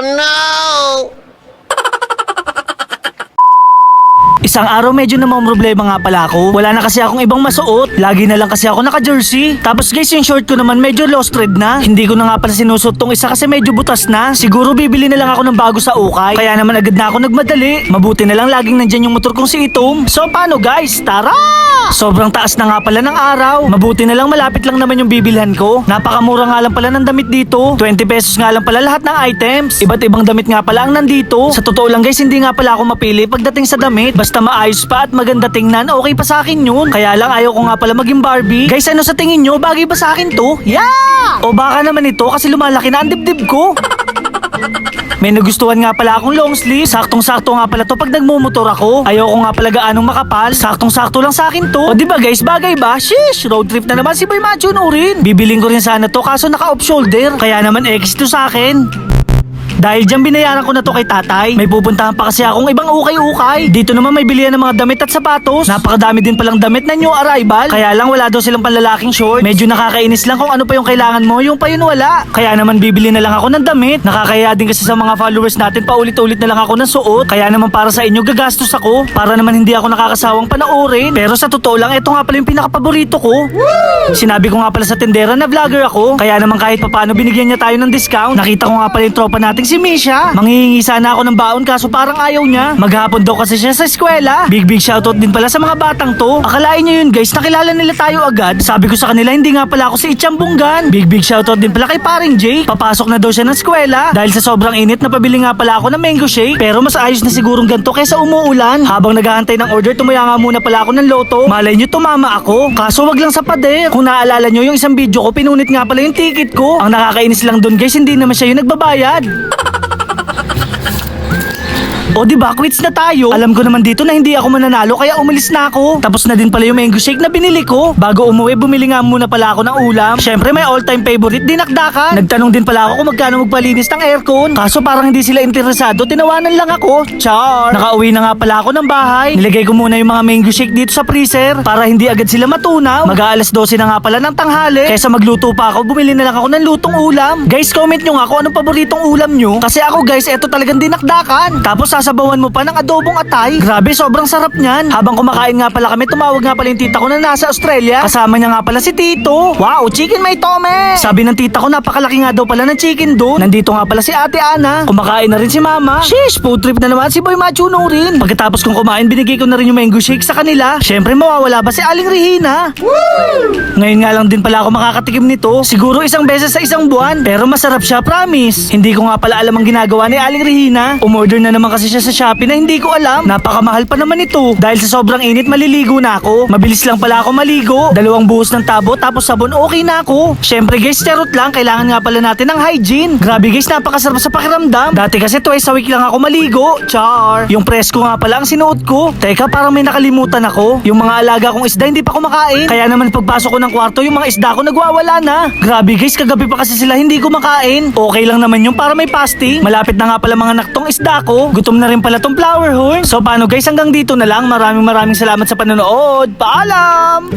no. Isang araw medyo namang problema nga pala ako. Wala na kasi akong ibang masuot. Lagi na lang kasi ako naka-jersey. Tapos guys, yung short ko naman medyo lost thread na. Hindi ko na nga pala sinusot tong isa kasi medyo butas na. Siguro bibili na lang ako ng bago sa ukay. Kaya naman agad na ako nagmadali. Mabuti na lang laging nandyan yung motor kong si Itom. So paano guys? Tara! Sobrang taas na nga pala ng araw. Mabuti na lang malapit lang naman yung bibilhan ko. Napakamura nga lang pala ng damit dito. 20 pesos nga lang pala lahat ng items. Iba't ibang damit nga pala ang nandito. Sa totoo lang guys, hindi nga pala ako mapili pagdating sa damit. Basta maayos pa at maganda tingnan, okay pa sa akin yun. Kaya lang ayaw ko nga pala maging Barbie. Guys, ano sa tingin nyo? Bagay ba sa akin to? Yeah! O baka naman ito kasi lumalaki na ang dibdib ko. May nagustuhan nga pala akong long sleeve. Saktong-sakto nga pala to pag nagmumotor ako. Ayoko nga pala gaanong makapal. Saktong-sakto lang sa akin to. O di ba guys, bagay ba? Shish, road trip na naman si Boy Macho rin. Bibiling ko rin sana to kaso naka-off shoulder. Kaya naman X to sa akin. Dahil dyan binayaran ko na to kay tatay. May pupuntahan pa kasi akong ibang ukay-ukay. Dito naman may bilihan ng mga damit at sapatos. Napakadami din palang damit na new arrival. Kaya lang wala daw silang panlalaking short. Medyo nakakainis lang kung ano pa yung kailangan mo, yung pa yun wala. Kaya naman bibili na lang ako ng damit. Nakakaya din kasi sa mga followers natin paulit-ulit na lang ako ng suot. Kaya naman para sa inyo gagastos ako. Para naman hindi ako nakakasawang panoorin. Pero sa totoo lang, ito nga pala yung pinakapaborito ko. Sinabi ko nga pala sa tindera na vlogger ako. Kaya naman kahit papano binigyan niya tayo ng discount. Nakita ko nga pala yung tropa nating si Misha. Manghihingi sana ako ng baon kaso parang ayaw niya. Maghapon daw kasi siya sa eskwela. Big big shoutout din pala sa mga batang to. Akalain niyo yun guys, nakilala nila tayo agad. Sabi ko sa kanila hindi nga pala ako si Ichang Bunggan. Big big shoutout din pala kay paring Jay. Papasok na daw siya ng eskwela. Dahil sa sobrang init napabili nga pala ako ng mango shake. Pero mas ayos na sigurong ganito kaysa umuulan. Habang naghahantay ng order, tumaya nga muna pala ako ng loto. Malay niyo tumama ako. Kaso wag lang sa pader. Kung naalala niyo yung isang video ko, pinunit nga pala yung ticket ko. Ang nakakainis lang doon guys, hindi naman siya yung nagbabayad. O di ba quits na tayo? Alam ko naman dito na hindi ako mananalo kaya umalis na ako. Tapos na din pala yung mango shake na binili ko. Bago umuwi, bumili nga muna pala ako ng ulam. Syempre may all-time favorite, dinakdakan. Nagtanong din pala ako kung magkano magpalinis ng aircon. Kaso parang hindi sila interesado, tinawanan lang ako. Char! Nakauwi na nga pala ako ng bahay. Nilagay ko muna yung mga mango shake dito sa freezer para hindi agad sila matunaw. Mag-aalas 12 na nga pala ng tanghali. Kaysa magluto pa ako, bumili na lang ako ng lutong ulam. Guys, comment nyo nga kung anong paboritong ulam nyo. Kasi ako guys, eto talagang dinakdakan. Tapos sasabawan mo pa ng adobong atay. Grabe, sobrang sarap niyan. Habang kumakain nga pala kami, tumawag nga pala yung tita ko na nasa Australia. Kasama niya nga pala si Tito. Wow, chicken may tome! Sabi ng tita ko, napakalaki nga daw pala ng chicken doon. Nandito nga pala si ate Ana. Kumakain na rin si mama. Shish, food trip na naman si Boy Machuno rin. Pagkatapos kong kumain, binigay ko na rin yung mango shake sa kanila. Syempre, mawawala ba si Aling Regina? Ngayon nga lang din pala ako makakatikim nito. Siguro isang beses sa isang buwan. Pero masarap siya, promise. Hindi ko nga pala alam ang ginagawa ni Aling Regina. Umorder na naman kasi siya sa Shopee na hindi ko alam. Napakamahal pa naman ito. Dahil sa sobrang init, maliligo na ako. Mabilis lang pala ako maligo. Dalawang buhos ng tabo tapos sabon, okay na ako. Syempre guys, charot lang. Kailangan nga pala natin ng hygiene. Grabe guys, napakasarap sa pakiramdam. Dati kasi twice a week lang ako maligo. Char. Yung press ko nga pala ang sinuot ko. Teka, parang may nakalimutan ako. Yung mga alaga kong isda hindi pa kumakain. Kaya naman pagpasok ko ng kwarto, yung mga isda ko nagwawala na. Grabe guys, kagabi pa kasi sila hindi kumakain. Okay lang naman yung para may fasting. Malapit na nga pala mga naktong isda ko. Gutom na rin pala tong flower horn. So paano guys, hanggang dito na lang. Maraming maraming salamat sa panonood. Paalam!